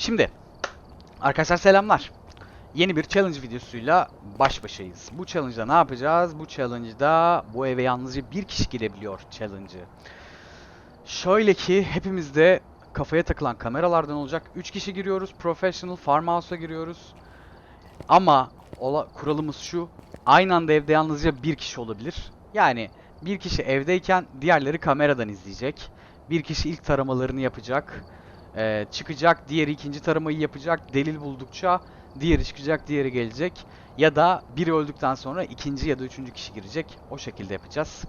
Şimdi arkadaşlar selamlar. Yeni bir challenge videosuyla baş başayız. Bu challenge'da ne yapacağız? Bu challenge'da bu eve yalnızca bir kişi girebiliyor challenge'ı. Şöyle ki hepimizde kafaya takılan kameralardan olacak. 3 kişi giriyoruz. Professional Farmhouse'a giriyoruz. Ama ola, kuralımız şu. Aynı anda evde yalnızca bir kişi olabilir. Yani bir kişi evdeyken diğerleri kameradan izleyecek. Bir kişi ilk taramalarını yapacak. Ee, çıkacak, diğeri ikinci taramayı yapacak. Delil buldukça diğeri çıkacak, diğeri gelecek. Ya da biri öldükten sonra ikinci ya da üçüncü kişi girecek. O şekilde yapacağız.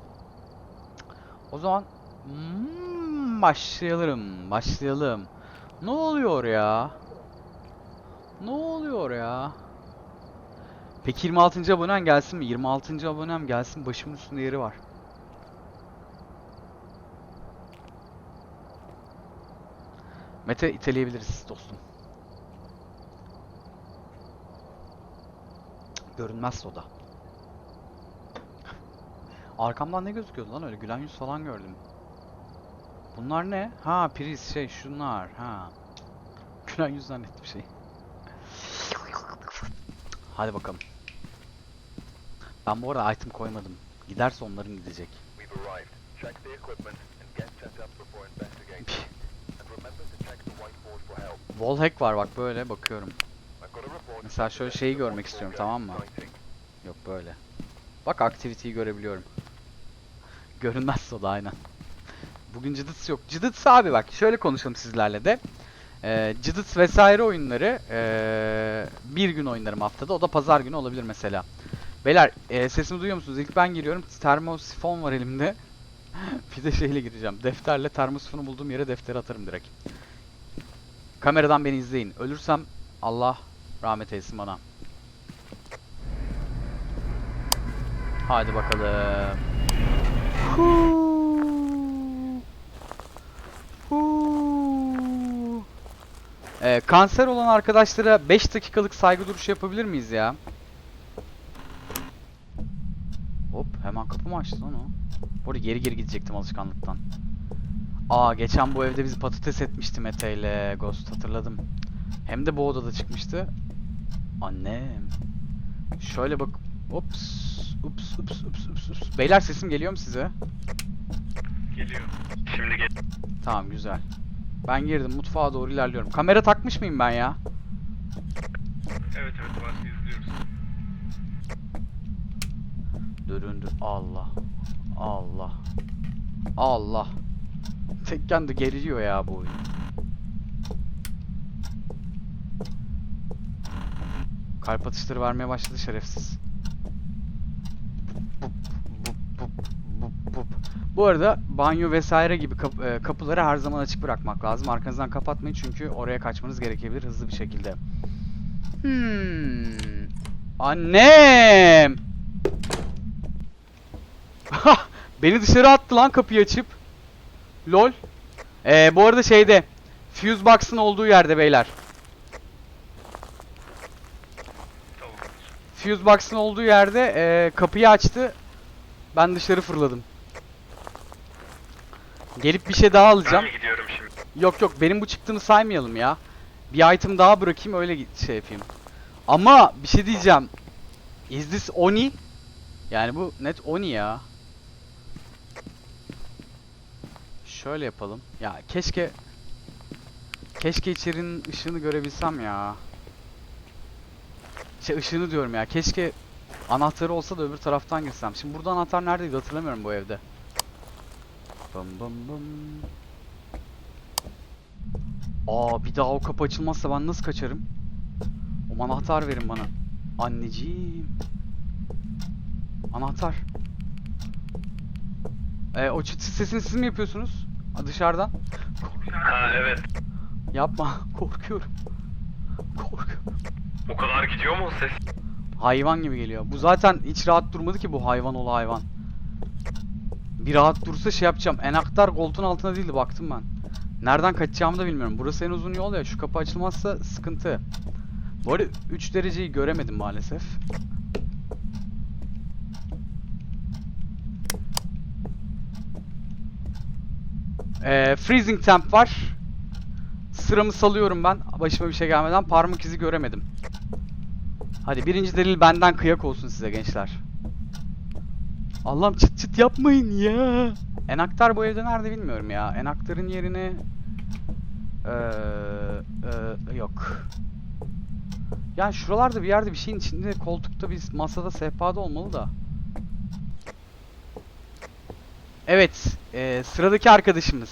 O zaman hmm, başlayalım, başlayalım. Ne oluyor ya? Ne oluyor ya? Peki 26. abonem gelsin mi? 26. abonem gelsin. Başımın üstünde yeri var. Mete iteleyebiliriz dostum. Görünmez o da. Arkamdan ne gözüküyordu lan öyle gülen yüz falan gördüm. Bunlar ne? Ha priz şey şunlar ha. Gülen yüz zannettim şey. Hadi bakalım. Ben bu arada item koymadım. Giderse onların gidecek. Wallhack var bak böyle bakıyorum. Mesela şöyle şeyi görmek istiyorum tamam mı? Yok böyle. Bak activity'yi görebiliyorum. Görünmez o da aynen. Bugün Cıdıts yok. Cıdıts abi bak şöyle konuşalım sizlerle de. Ee, Cıdıts vesaire oyunları ee, bir gün oynarım haftada. O da pazar günü olabilir mesela. Beyler ee, sesimi duyuyor musunuz? İlk ben giriyorum. Termosifon var elimde. bir de şeyle gireceğim. Defterle termosifonu bulduğum yere defteri atarım direkt. Kameradan beni izleyin. Ölürsem Allah rahmet eylesin bana. Hadi bakalım. Huu. Huu. Ee, kanser olan arkadaşlara 5 dakikalık saygı duruşu yapabilir miyiz ya? Hop hemen kapı mı açtı lan o? Bu geri geri gidecektim alışkanlıktan. Aa geçen bu evde biz patates etmişti Mete ile Ghost hatırladım. Hem de bu odada çıkmıştı. Annem. Şöyle bak. Ops. Ups ups ups ups ups. Beyler sesim geliyor mu size? Geliyor. Şimdi gel. Tamam güzel. Ben girdim mutfağa doğru ilerliyorum. Kamera takmış mıyım ben ya? Evet evet var izliyoruz. Düründür. Allah. Allah. Allah. Tekken de geriliyor ya bu oyun. Kalp atışları vermeye başladı şerefsiz. Bup, bup, bup, bup, bup. Bu arada banyo vesaire gibi kap- e, kapıları her zaman açık bırakmak lazım. Arkanızdan kapatmayın çünkü oraya kaçmanız gerekebilir hızlı bir şekilde. Hmm. Annem! Beni dışarı attı lan kapıyı açıp. Lol. Ee, bu arada şeyde Fuse Box'ın olduğu yerde beyler. Fuse Box'ın olduğu yerde ee, kapıyı açtı. Ben dışarı fırladım. Gelip bir şey daha alacağım. Ben gidiyorum şimdi? Yok yok benim bu çıktığını saymayalım ya. Bir item daha bırakayım öyle şey yapayım. Ama bir şey diyeceğim. Is this Oni? Yani bu net Oni ya. Şöyle yapalım. Ya keşke keşke içerinin ışığını görebilsem ya. Şey ışığını diyorum ya. Keşke anahtarı olsa da öbür taraftan girsem. Şimdi burada anahtar neredeydi hatırlamıyorum bu evde. Bım bım bım. Aa bir daha o kapı açılmazsa ben nasıl kaçarım? O anahtar verin bana. Anneciğim. Anahtar. Ee, o çıt sesini siz mi yapıyorsunuz? Dışarıdan. Ha evet. Yapma. Korkuyorum. Korkuyorum. O kadar gidiyor mu o ses? Hayvan gibi geliyor. Bu zaten hiç rahat durmadı ki bu hayvan oğlu hayvan. Bir rahat dursa şey yapacağım. Enaktar koltuğun altına değildi baktım ben. Nereden kaçacağımı da bilmiyorum. Burası en uzun yol ya. Şu kapı açılmazsa sıkıntı. Bu arada 3 dereceyi göremedim maalesef. Ee, freezing temp var. sıramı salıyorum ben. Başıma bir şey gelmeden parmak izi göremedim. Hadi birinci delil benden kıyak olsun size gençler. Allah'ım çıt çıt yapmayın ya. Enaktar bu evde nerede bilmiyorum ya. Enaktar'ın yerini... Ee, ee, yok. Yani şuralarda bir yerde bir şeyin içinde koltukta bir masada sehpada olmalı da. Evet. ee, sıradaki arkadaşımız.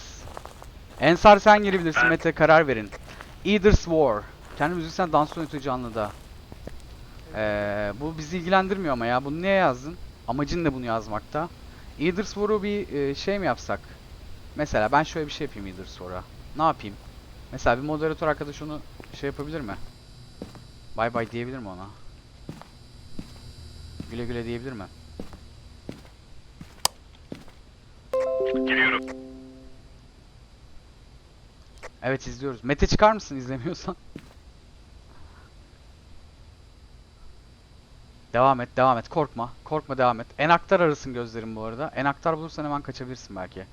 Ensar sen girebilirsin. Ben- Mete karar verin. Either's War. Kendi müzisyen dans yönetici canlıda. Ee, bu bizi ilgilendirmiyor ama ya. Bunu niye yazdın? Amacın ne bunu yazmakta? Either's War'u bir e, şey mi yapsak? Mesela ben şöyle bir şey yapayım Either's War'a. Ne yapayım? Mesela bir moderatör arkadaş onu şey yapabilir mi? Bay bay diyebilir mi ona? Güle güle diyebilir mi? Giriyorum. Evet izliyoruz. Mete çıkar mısın izlemiyorsan? Devam et, devam et. Korkma. Korkma devam et. Enaktar arasın gözlerim bu arada. Enaktar bulursan hemen kaçabilirsin belki.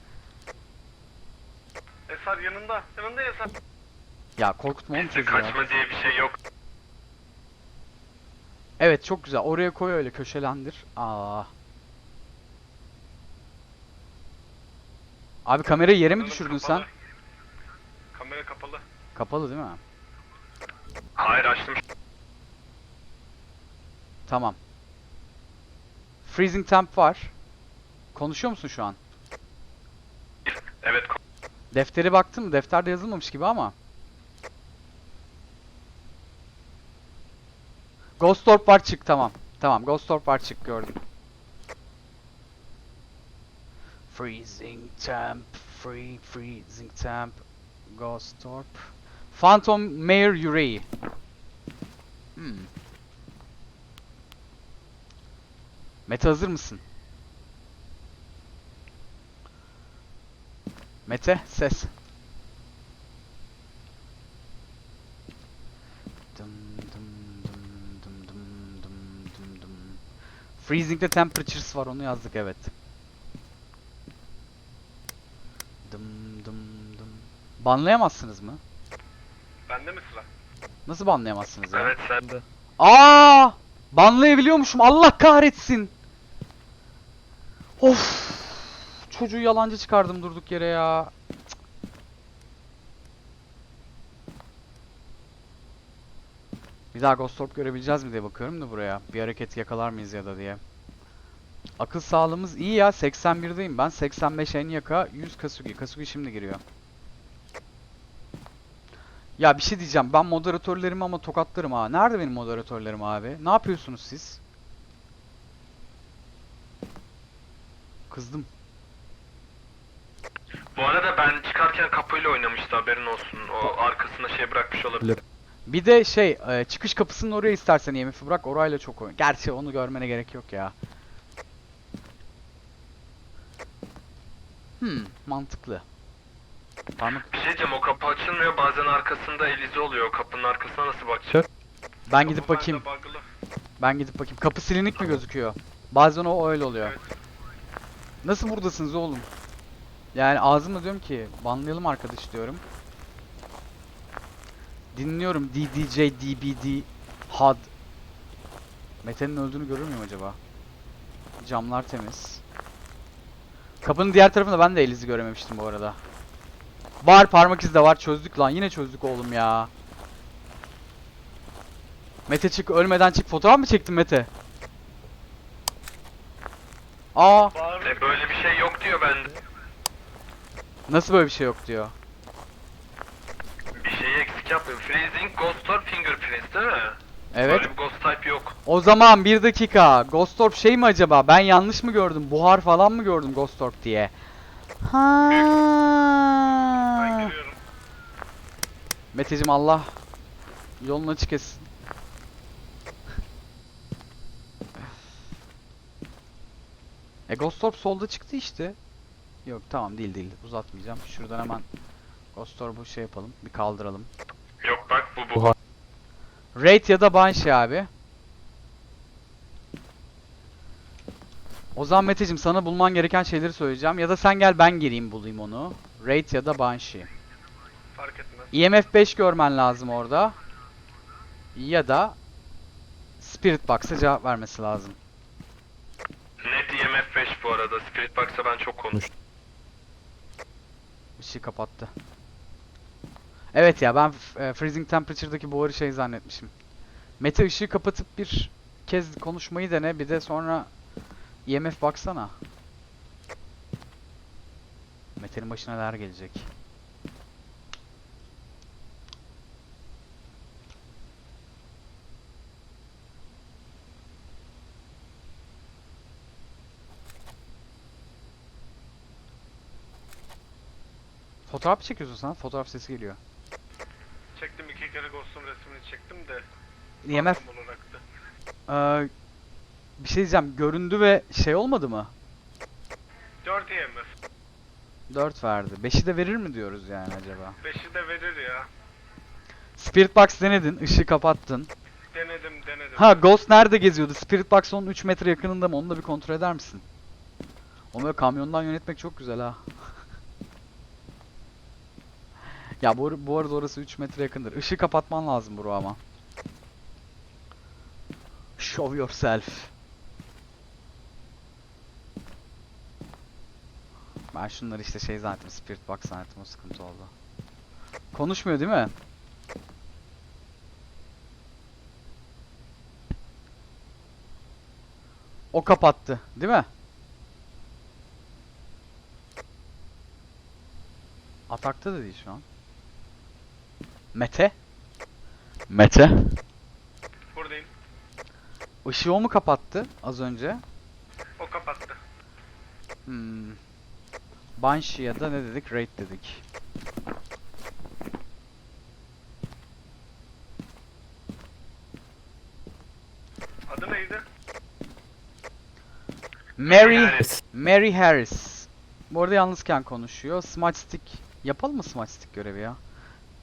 Esar yanında. Yanında Esar. Ya korkutma oğlum çocuğu ya. kaçma diye bir şey yok. Evet çok güzel. Oraya koy öyle köşelendir. Aa. Abi kamerayı yere mi düşürdün sen? Kamera kapalı. Kapalı değil mi? Hayır açtım. Tamam. Freezing temp var. Konuşuyor musun şu an? Evet. Deftere baktın mı? Defterde yazılmamış gibi ama. Ghost Orb var çık tamam. Tamam Ghost Orb var çık gördüm. Freezing temp, free freezing temp, Ghost Orb. Phantom Mayor Yüreği. Hmm. Mete hazır mısın? Mete ses. Dım. Freezing'de temperatures var onu yazdık evet. Banlayamazsınız mı? Bende mi sıra? Nasıl banlayamazsınız ya? Evet sende. Aa! Banlayabiliyormuşum. Allah kahretsin. Of! Çocuğu yalancı çıkardım durduk yere ya. Cık. Bir daha Ghost Orb görebileceğiz mi diye bakıyorum da buraya. Bir hareket yakalar mıyız ya da diye. Akıl sağlığımız iyi ya. 81'deyim ben. 85 Enyaka, 100 Kasugi. Kasugi şimdi giriyor. Ya bir şey diyeceğim. Ben moderatörlerimi ama tokatlarım ha. Nerede benim moderatörlerim abi? Ne yapıyorsunuz siz? Kızdım. Bu arada ben çıkarken kapıyla oynamıştı haberin olsun. O arkasında şey bırakmış olabilir. Bir de şey, e, çıkış kapısının oraya istersen IMF'i bırak. Orayla çok oyun. Gerçi onu görmene gerek yok ya. Hmm, mantıklı. Parmak. Bir şey diyeceğim o kapı açılmıyor bazen arkasında Elize oluyor. Kapının arkasına nasıl bakacağız? Ben gidip Kapı bakayım. bende bug'lı. Ben gidip bakayım. Kapı silinik mi gözüküyor? Bazen o öyle oluyor. Evet. Nasıl buradasınız oğlum? Yani ağzımla diyorum ki banlayalım arkadaş diyorum. Dinliyorum DDJ, DBD, HUD. Mete'nin öldüğünü görür müyüm acaba? Camlar temiz. Kapının diğer tarafında ben de Eliz'i görememiştim bu arada. Var parmak izi de var çözdük lan yine çözdük oğlum ya. Mete çık ölmeden çık fotoğraf mı çektin Mete? Aa E, böyle bir şey yok diyor bende. nasıl böyle bir şey yok diyor. Bir şeyi eksik yapmıyorum. Freezing, Ghost Orb, Fingerprints değil mi? Evet. Böyle bir Ghost type yok. O zaman bir dakika. Ghost Orb şey mi acaba? Ben yanlış mı gördüm? Buhar falan mı gördüm Ghost Orb diye? Ha. Ben giriyorum. Meteciğim Allah yolunu açık etsin. E Ghost Orb solda çıktı işte. Yok tamam değil değil uzatmayacağım. Şuradan hemen Ghost Orb'u şey yapalım. Bir kaldıralım. Yok bak bu bu. Raid ya da Banshee abi. O zaman Meteciğim sana bulman gereken şeyleri söyleyeceğim. Ya da sen gel ben gireyim bulayım onu. Raid ya da Banshee. Fark etmez. IMF 5 görmen lazım orada. Ya da Spirit Box'a cevap vermesi lazım. Net IMF 5 bu arada. Spirit Box'a ben çok konuştum. Işığı kapattı. Evet ya ben e, Freezing Temperature'daki buharı şey zannetmişim. Mete ışığı kapatıp bir kez konuşmayı dene bir de sonra IMF baksana. Mete'nin başına neler gelecek. Fotoğraf çekiyorsun sen? Fotoğraf sesi geliyor. Çektim iki kere Ghost'un resmini çektim de. IMF tam olarak da. Ee, bir şey diyeceğim. Göründü ve şey olmadı mı? 4 IMF. 4 verdi. 5'i de verir mi diyoruz yani acaba? 5'i de verir ya. Spirit Box denedin. ışığı kapattın. Denedim denedim. Ha Ghost nerede geziyordu? Spirit Box onun 3 metre yakınında mı? Onu da bir kontrol eder misin? Onu böyle kamyondan yönetmek çok güzel ha. ya bu, bu arada orası 3 metre yakındır. Işığı kapatman lazım bro ama. Show yourself. Ben şunları işte şey zannettim, Spirit Box zannettim o sıkıntı oldu. Konuşmuyor değil mi? O kapattı, değil mi? Atakta da değil şu an. Mete? Mete? Buradayım. Işığı o mu kapattı az önce? O kapattı. Hmm. Banshee ya da ne dedik? Raid dedik. Adı neydi? Mary Harris. Mary Harris. Bu arada yalnızken konuşuyor. Smart Stick. Yapalım mı Smart Stick görevi ya?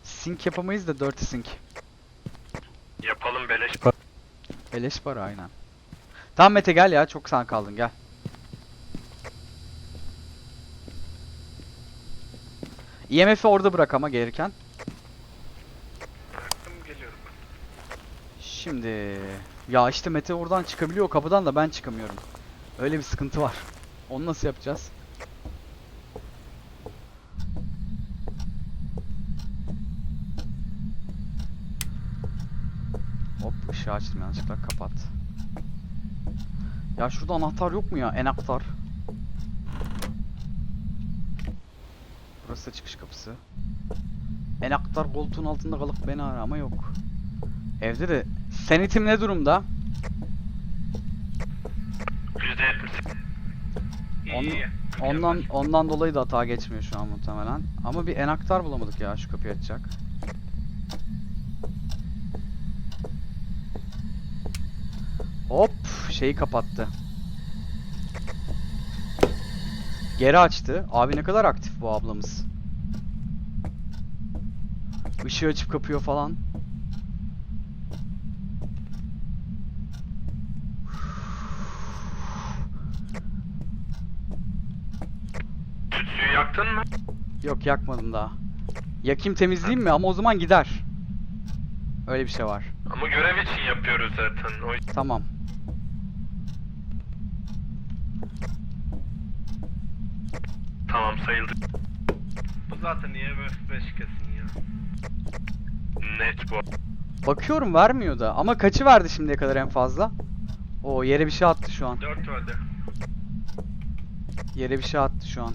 Sync yapamayız da Dirty Sync. Yapalım beleş. Beleş para aynen. Tamam Mete gel ya. Çok sen kaldın gel. IMF'i orada bırak ama gelirken. Bıraktım geliyorum. Şimdi ya işte Mete oradan çıkabiliyor kapıdan da ben çıkamıyorum. Öyle bir sıkıntı var. Onu nasıl yapacağız? Hop ışığı açtım yanlışlıkla kapat. Ya şurada anahtar yok mu ya? Enaktar. Burası da çıkış kapısı. Enaktar koltuğun altında kalıp beni ara ama yok. Evde de sanitim ne durumda? %70. İyi Ondan- ondan dolayı da hata geçmiyor şu an muhtemelen. Ama bir enaktar bulamadık ya şu kapıyı açacak. Hop şeyi kapattı. Geri açtı. Abi ne kadar aktif bu ablamız. Işığı açıp kapıyor falan. Tütsüyü yaktın mı? Yok yakmadım daha. Yakayım temizleyeyim mi? Ama o zaman gider. Öyle bir şey var. Ama görev için yapıyoruz zaten. O Tamam. Tamam sayıldı. Bu zaten IMF 5 kesin ya. Net bu. Bakıyorum vermiyor da. Ama kaçı verdi şimdiye kadar en fazla? O yere bir şey attı şu an. 4 verdi. Yere bir şey attı şu an.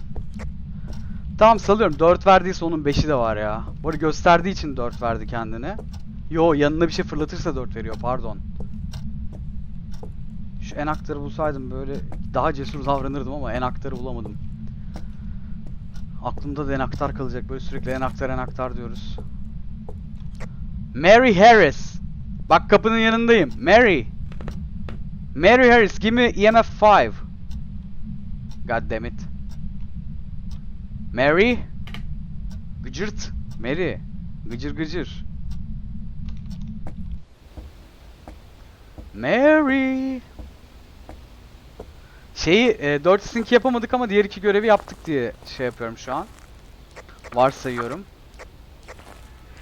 Tamam salıyorum. 4 verdiyse onun 5'i de var ya. Bu arada gösterdiği için 4 verdi kendine. Yo yanına bir şey fırlatırsa 4 veriyor pardon. Şu en aktarı bulsaydım böyle daha cesur davranırdım ama en aktarı bulamadım. Aklımda da en aktar kalacak. Böyle sürekli en aktar en aktar diyoruz. Mary Harris. Bak kapının yanındayım. Mary. Mary Harris give me EMF 5. God damn it. Mary. Gıcırt. Mary. Gıcır gıcır. Mary. Şeyi e, 4 sync yapamadık ama diğer iki görevi yaptık diye şey yapıyorum şu an. Varsayıyorum.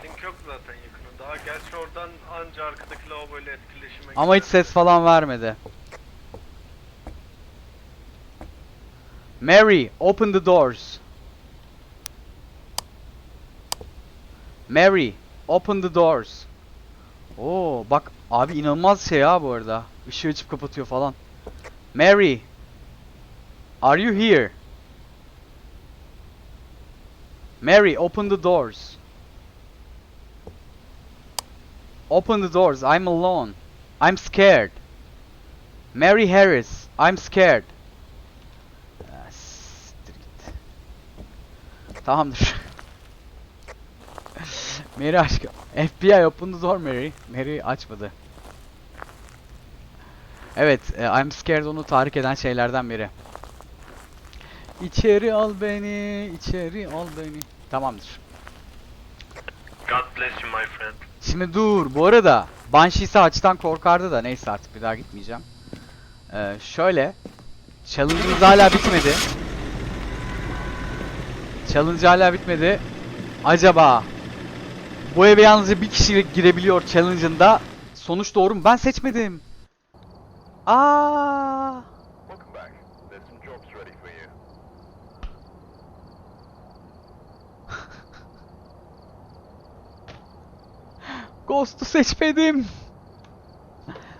yakınında. Ha gerçi oradan anca arkadaki lavaboyla etkileşime Ama hiç ses falan vermedi. Mary, open the doors. Mary, open the doors. Oo, bak abi inanılmaz şey ya bu arada. Işığı açıp kapatıyor falan. Mary, are you here? Mary, open the doors. Open the doors. I'm alone. I'm scared. Mary Harris, I'm scared. Ah. Tamamdır. Mary aşkım. FBI open the door Mary. Mary açmadı. Evet, e, I'm scared onu tahrik eden şeylerden biri. İçeri al beni, içeri al beni. Tamamdır. God bless you my friend. Şimdi dur. Bu arada Banshee'si açtan korkardı da neyse artık bir daha gitmeyeceğim. Ee, şöyle. Challenge'ımız hala bitmedi. Challenge hala bitmedi. Acaba bu eve yalnızca bir kişi girebiliyor challenge'ında. Sonuç doğru mu? Ben seçmedim. Aa! Ghost'u seçmedim.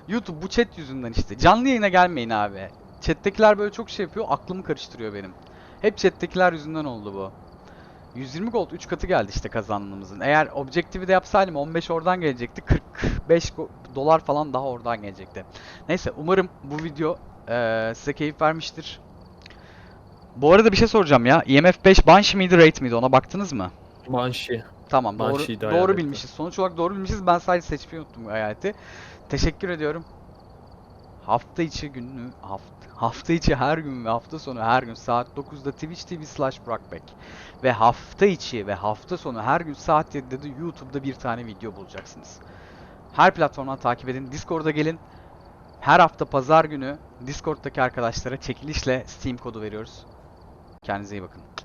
YouTube bu chat yüzünden işte. Canlı yayına gelmeyin abi. Chat'tekiler böyle çok şey yapıyor. Aklımı karıştırıyor benim. Hep chat'tekiler yüzünden oldu bu. 120 gold 3 katı geldi işte kazandığımızın. Eğer objektifi de yapsaydım 15 oradan gelecekti. 45 go- dolar falan daha oradan gelecekti. Neyse umarım bu video eee, size keyif vermiştir. Bu arada bir şey soracağım ya. IMF 5 Banshee miydi Raid miydi ona baktınız mı? Banshee. Tamam doğru, Banshee'yi de doğru hayal bilmişiz. Sonuç olarak doğru bilmişiz. Ben sadece seçmeyi unuttum bu hayaleti. Teşekkür ediyorum. Hafta içi günü hafta, hafta içi her gün ve hafta sonu her gün saat 9'da Twitch TV slash Burakbek ve hafta içi ve hafta sonu her gün saat 7'de de YouTube'da bir tane video bulacaksınız. Her platformdan takip edin. Discord'a gelin. Her hafta pazar günü Discord'daki arkadaşlara çekilişle Steam kodu veriyoruz. Kendinize iyi bakın.